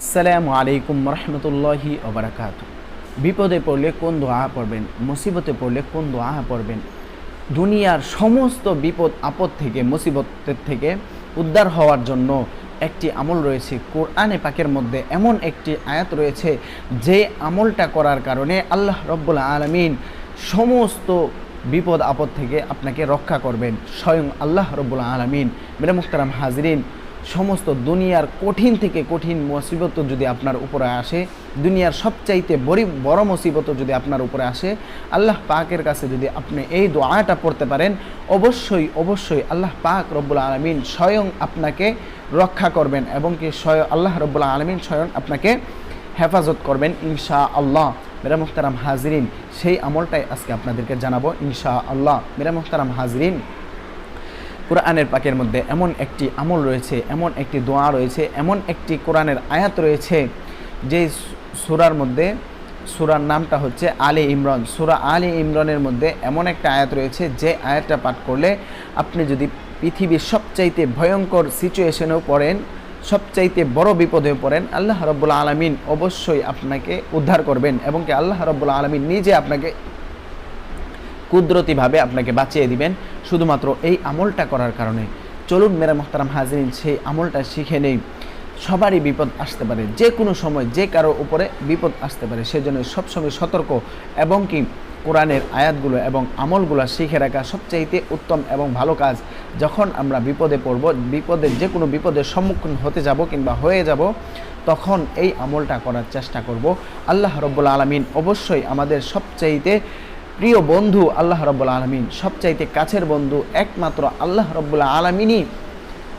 আসসালামু আলাইকুম রহমতুল্লাহি ওবরাকাত বিপদে পড়লে কোন দোয়া পড়বেন? মুসিবতে পড়লে কোন দোয়া পড়বেন? দুনিয়ার সমস্ত বিপদ, আপদ থেকে, মুসিবতের থেকে উদ্ধার হওয়ার জন্য একটি আমল রয়েছে। কোরআনে পাকের মধ্যে এমন একটি আয়াত রয়েছে, যে আমলটা করার কারণে আল্লাহ রব্বুল আলমিন সমস্ত বিপদ, আপদ থেকে আপনাকে রক্ষা করবেন। স্বয়ং আল্লাহ রব্বুল আলমিন, মেরে মুখতারাম হাজরিন সমস্ত দুনিয়ার কঠিন থেকে কঠিন মুসিবত যদি আপনার উপরে আসে, দুনিয়ার সবচাইতে বড় বড় মুসিবত যদি আপনার উপরে আসে, আল্লাহ পাকের কাছে যদি আপনি এই দোয়াটা পড়তে পারেন, অবশ্যই অবশ্যই আল্লাহ পাক রব্বুল আলমিন স্বয়ং আপনাকে রক্ষা করবেন এবং কি স্বয়ং, আল্লাহ রব্বুল আলমিন স্বয়ং আপনাকে হেফাজত করবেন ইনশা আল্লাহ মেরা মুখতারাম হাজরিন, সেই আমলটাই আজকে আপনাদেরকে জানাব ইনশা আল্লাহ মেরা মুখতারাম হাজরিন কোরআনের পাকের মধ্যে এমন একটি আমল রয়েছে, এমন একটি দোয়া রয়েছে, এমন একটি কোরআনের আয়াত রয়েছে, যে সুরার মধ্যে, সুরার নামটা হচ্ছে আলী ইমরান। সুরা আলী ইমরানের মধ্যে এমন একটা আয়াত রয়েছে, যে আয়াতটা পাঠ করলে আপনি যদি পৃথিবীর সবচাইতে ভয়ঙ্কর সিচুয়েশনেও পড়েন, সবচাইতে বড় বিপদে পড়েন, আল্লাহ রব্বুল্লা আলমিন অবশ্যই আপনাকে উদ্ধার করবেন এবং কি আল্লাহ রব্বুল্লা আলমিন নিজে আপনাকে কুদরতিভাবে আপনাকে বাঁচিয়ে দিবেন। শুধুমাত্র এই আমলটা করার কারণে। চলুন মেরা মোহতারাম হাজরিন, সেই আমলটা শিখে নেই। সবারই বিপদ আসতে পারে। যে কোনো সময় যে কারও উপরে বিপদ আসতে পারে। সেজন্য সবসময় সতর্ক এবং কি কোরআনের আয়াতগুলো এবং আমলগুলো শিখে রাখা সবচাইতে উত্তম এবং ভালো কাজ। যখন আমরা বিপদে পড়ব বিপদের যে কোনো বিপদের সম্মুখীন হতে যাব কিংবা হয়ে যাব, তখন এই আমলটা করার চেষ্টা করব। আল্লাহ রব্বুল আলমিন অবশ্যই আমাদের সবচাইতে প্রিয় বন্ধু আল্লাহ রব্বুল আলমিন, সবচাইতে কাছের বন্ধু একমাত্র আল্লাহ রব্বুল্লা আলমিনই।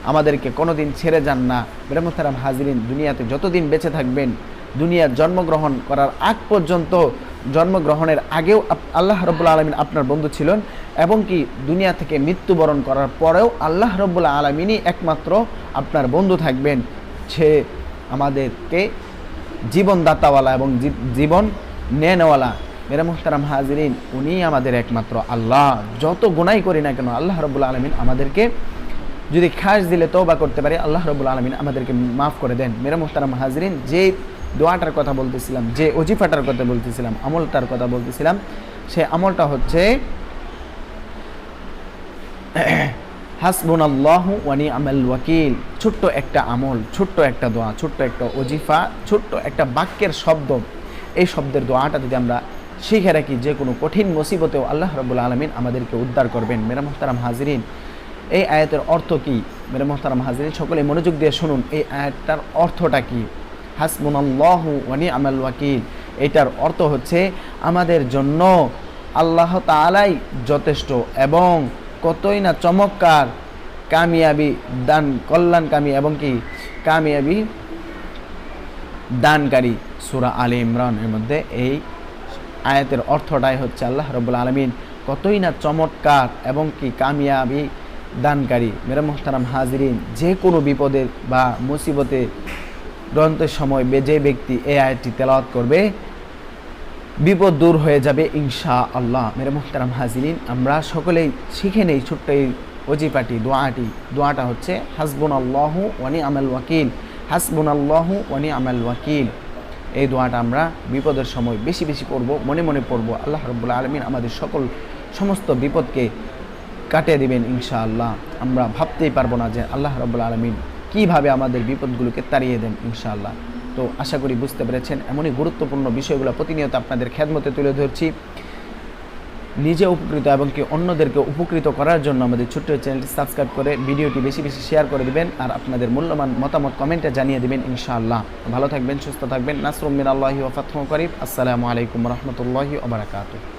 আমাদেরকে কোনোদিন ছেড়ে যান না। বেরমতারাম হাজরিন, দুনিয়াতে যতদিন বেঁচে থাকবেন, দুনিয়ার জন্মগ্রহণ করার আগ পর্যন্ত জন্মগ্রহণের আগেও আল্লাহ রব্বুল্লা আলমিন আপনার বন্ধু ছিলেন এবং কি দুনিয়া থেকে মৃত্যুবরণ করার পরেও আল্লাহ রব্বুল্লা আলমিনই একমাত্র আপনার বন্ধু থাকবেন। সে আমাদেরকে জীবনদাতাওয়ালা এবং জীবন নেওয়ালা মেরা মুহতারাম হাজরিন, উনি আমাদের একমাত্র আল্লাহ। যত গুনাই করি না কেন, আল্লাহ রবুল্লা আলমিন আমাদেরকে যদি খাস দিলে তৌবা করতে পারি, আল্লাহ রবুল্লা আলমিন আমাদেরকে মাফ করে দেন। মেরা মুহতারাম হাজরিন, যে দোয়াটার কথা বলতেছিলাম, যে অজিফাটার কথা বলতেছিলাম, আমলটার কথা বলতেছিলাম, সে আমলটা হচ্ছে হাসবুন আল্লাহ ওয়ানি আমাল ওয়াকিল। ছোট্ট একটা আমল, ছোট্ট একটা দোয়া, ছোট্ট একটা অজিফা ছোট্ট একটা বাক্যের শব্দ। এই শব্দের দোয়াটা যদি আমরা শিখে রাখি যে কোনো কঠিন মুসিবতেও আল্লাহ রবুল আলমিন আমাদেরকে উদ্ধার করবেন। মেরা মোহতারাম হাজরিন, এই আয়াতের অর্থ কী? মেরা মোহতারাম হাজরিন, সকলে মনোযোগ দিয়ে শুনুন, এই আয়াতটার অর্থটা কী? হাসমুনাল্লাহু ওয়ানি আমাল ওয়াকিল, এটার অর্থ হচ্ছে আমাদের জন্য আল্লাহ তালাই যথেষ্ট এবং কতই না চমৎকার কামিয়াবি দান, কল্যাণকামী এবং কি? কামিয়াবি দানকারী সুরা আলী ইমরানের মধ্যে এই আয়াতের অর্থটাই হচ্ছে আল্লাহ রবুল্লা আলমিন কতই না চমৎকার এবং কি কামিয়াবি দানকারী মেরা মোহতারাম হাজরিন, যে কোনো বিপদের বা মুসিবতে গ্রন্থের সময় যে ব্যক্তি এই আয়াতটি তেলাওয়াত করবে, বিপদ দূর হয়ে যাবে ইনশা আল্লাহ মেরে মোহতারাম হাজিরিন, আমরা সকলেই শিখে নেই ছোট্ট এই অজিপাটি দোয়াটি। দোয়াটা হচ্ছে হাসবুন আল্লাহ ওয়ানি আমাল ওয়াকিল হাসবুন আল্লাহ ওয়ানি আমাল ওয়াকিল। এই দোয়াটা আমরা বিপদের সময় বেশি বেশি পড়ব, মনে মনে পড়ব। আল্লাহ রব্বুল্লা আলমিন আমাদের সকল সমস্ত বিপদকে কাটিয়ে দেবেন ইনশাআল্লাহ। আমরা ভাবতেই পারব না যে আল্লাহ রব্বুল্লা আলমিন কীভাবে আমাদের বিপদগুলোকে তাড়িয়ে দেন ইনশাআল্লাহ। তো আশা করি বুঝতে পেরেছেন, এমনই গুরুত্বপূর্ণ বিষয়গুলো প্রতিনিয়ত আপনাদের খেদমতে তুলে ধরছি। নিজে উপকৃত এবং কি অন্যদেরকে উপকৃত করার জন্য আমাদের ছোট্ট চ্যানেলটি সাবস্ক্রাইব করে ভিডিওটি বেশি বেশি শেয়ার করে দিবেন আর আপনাদের মূল্যবান মতামত কমেন্টে জানিয়ে দিবেন ইনশাআল্লাহ। ভালো থাকবেন, সুস্থ থাকবেন। নাসরুম মিন আল্লাহি ওয়া ফাতহু করিব আসসালামু আলাইকুম রহমতুল্লাহি ওবরাকাতুহ